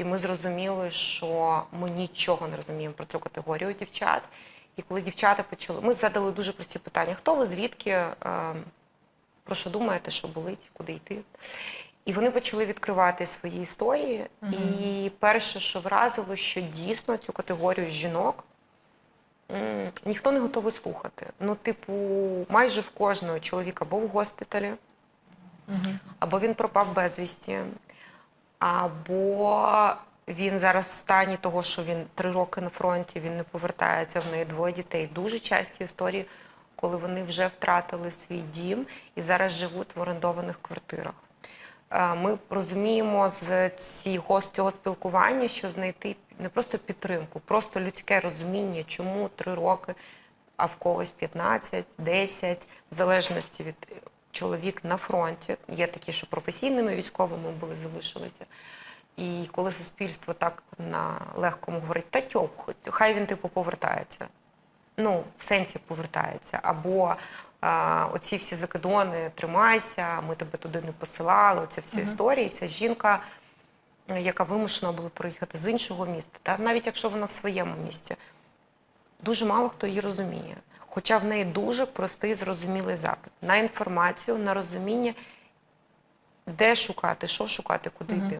І ми зрозуміли, що ми нічого не розуміємо про цю категорію дівчат. І коли дівчата почали, ми задали дуже прості питання: хто ви, звідки, е, про що думаєте, що болить, куди йти? І вони почали відкривати свої історії. І перше, що вразило, що дійсно цю категорію жінок м, ніхто не готовий слухати. Ну, типу, майже в кожного чоловіка був в госпіталі, або він пропав безвісті, або він зараз в стані того, що він три роки на фронті, він не повертається, в неї двоє дітей. Дуже часті історії, коли вони вже втратили свій дім і зараз живуть в орендованих квартирах. Е, Ми розуміємо з цього, з цього спілкування, що знайти не просто підтримку, просто людське розуміння, чому три роки, а в когось 15, 10, в залежності від чоловік на фронті. Є такі, що професійними військовими були, залишилися. І коли суспільство так на легкому говорить, та тьоп, хай він типу повертається. Ну, в сенсі повертається. Або а, оці всі закидони, тримайся, ми тебе туди не посилали. Оці всі історії. Це жінка, яка вимушена була приїхати з іншого міста, та навіть якщо вона в своєму місті. Дуже мало хто її розуміє. Хоча в неї дуже простий, зрозумілий запит на інформацію, на розуміння, де шукати, що шукати, куди йти.